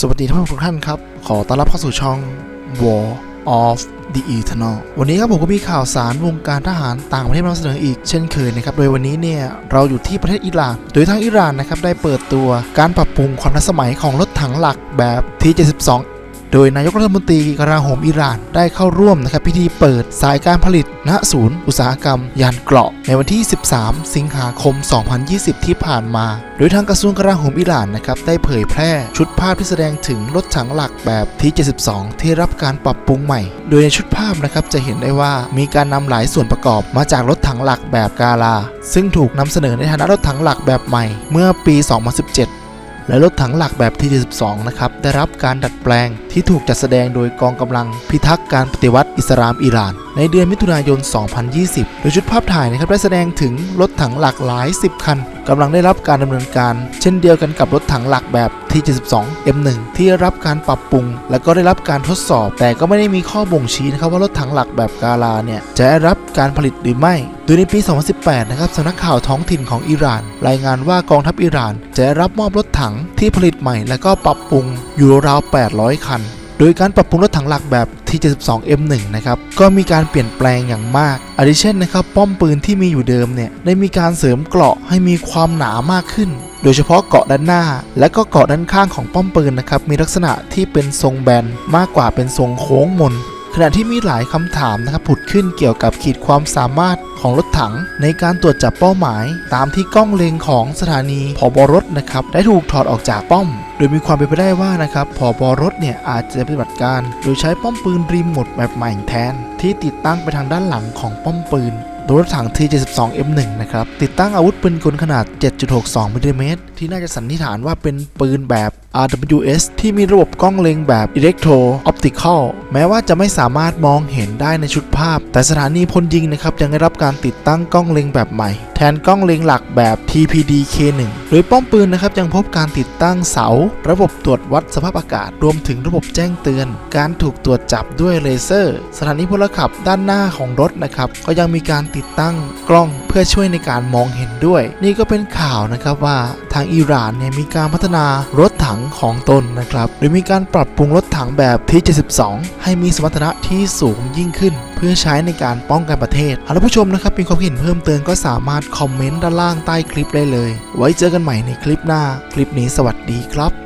สวัสดีท่านผู้ชมทุกท่านครับ ขอต้อนรับเข้าสู่ช่อง War of the Eternal วันนี้ครับผมก็มีข่าวสารวงการทหารต่างประเทศนำเสนออีกเช่นเคยนะครับ โดยวันนี้เนี่ยเราอยู่ที่ประเทศอิหร่าน โดยทางอิหร่านนะครับได้เปิดตัวการปรับปรุงความทันสมัยของรถถังหลักแบบ T72 โดยนายกรัฐมนตรีกลาโหมอิหร่านได้เข้าร่วมนะครับพิธีเปิดสายการผลิตณศูนย์ อุตสาหกรรม ยานเกราะ ในวันที่ 13 สิงหาคม 2020 ที่ผ่านมา โดยทางกระทรวงกลาโหมอิหร่านนะครับได้เผยแพร่ชุดภาพที่แสดงถึงรถถังหลักแบบที่ 72 ที่รับการปรับปรุงใหม่ โดยในชุดภาพนะครับจะเห็นได้ว่ามีการนำหลายส่วนประกอบมาจากรถถังหลักแบบกาลา ซึ่งถูกนำเสนอในฐานะรถถังหลักแบบใหม่ เมื่อปี 2017 และรถถังหลักแบบที่72นะครับได้รับการดัดแปลงที่ถูกจัดแสดงโดยกองกำลังพิทักษ์การปฏิวัติอิสลามอิหร่าน ในเดือนมิถุนายน 2020 โดยชุดภาพถ่ายนะครับได้แสดงถึงรถถังหลักหลาย 10 คันกำลังได้รับการดำเนินการ เช่นเดียวกันกับรถถังหลักแบบที่72 M1 ที่ได้รับการปรับปรุง และก็ได้รับการทดสอบ แต่ก็ไม่ได้มีข้อบ่งชี้นะครับว่ารถถังหลักแบบกาลาเนี่ยจะได้รับการผลิตหรือไม่ โดยในปี 2018 นะครับสำนักข่าวท้องถิ่นของอิหร่าน รายงานว่ากองทัพอิหร่าน จะได้รับมอบรถถังที่ผลิตใหม่ และก็ปรับปรุงอยู่ราว 800 คัน โดยการปรับปรุงรถถังหลักแบบ T72 M1 นะครับ ก็มีการเปลี่ยนแปลงอย่างมากอาทิเช่นนะครับ ป้อมปืนที่มีอยู่เดิมเนี่ย ได้มีการเสริมเกราะให้มีความหนามากขึ้น โดยเฉพาะเกราะด้านหน้า และก็เกราะด้านข้างของป้อมปืนนะครับ มีลักษณะที่เป็นทรงแบนมากกว่าเป็นทรงโค้งมน ขณะที่มีหลายคำถามนะครับผุดขึ้นเกี่ยวกับขีดความสามารถของรถถัง ในการตรวจจับเป้าหมาย ตามที่กล้องเล็งของสถานีผอบรถนะครับได้ถูกถอดออกจากป้อม โดยมีความเป็นไปได้ว่านะครับผอบรถเนี่ยอาจจะปฏิบัติการ โดยใช้ป้อมปืนรีโมทแบบใหม่แทน ที่ติดตั้งไปทางด้านหลังของป้อมปืนโดยรถถัง T72M1 นะครับติดตั้งอาวุธปืนกลขนาด 7.62มิลลิเมตร ที่น่าจะสันนิษฐานว่าเป็นปืนแบบ RWS ที่มีระบบกล้องเล็งแบบ Electro Optical แม้ว่าจะไม่สามารถมองเห็นได้ในชุดภาพ แต่สถานีพลยิงนะครับยังได้รับการติดตั้งกล้องเล็งแบบใหม่ แทนกล้องเล็งหลักแบบ TPD K1 โดยป้อมปืนนะครับยังพบการติดตั้งเสา ระบบตรวจวัดสภาพอากาศ รวมถึงระบบแจ้งเตือน การถูกตรวจจับด้วยเลเซอร์ สถานีพลขับด้านหน้าของรถนะครับก็ยังมีการติดตั้งกล้องเพื่อช่วยในการมองเห็น ด้วย นี่ก็เป็นข่าวนะครับว่าทางอิหร่านเนี่ยมีการพัฒนารถถังของตนนะครับโดยมีการปรับปรุงรถถังแบบที่72ให้มีสมรรถนะที่สูงยิ่งขึ้น เพื่อใช้ในการป้องกันประเทศหากท่านผู้ชมนะครับมีความเห็นเพิ่มเติมก็สามารถคอมเมนต์ด้านล่างใต้คลิปได้เลย ไว้เจอกันใหม่ในคลิปหน้า คลิปนี้สวัสดีครับ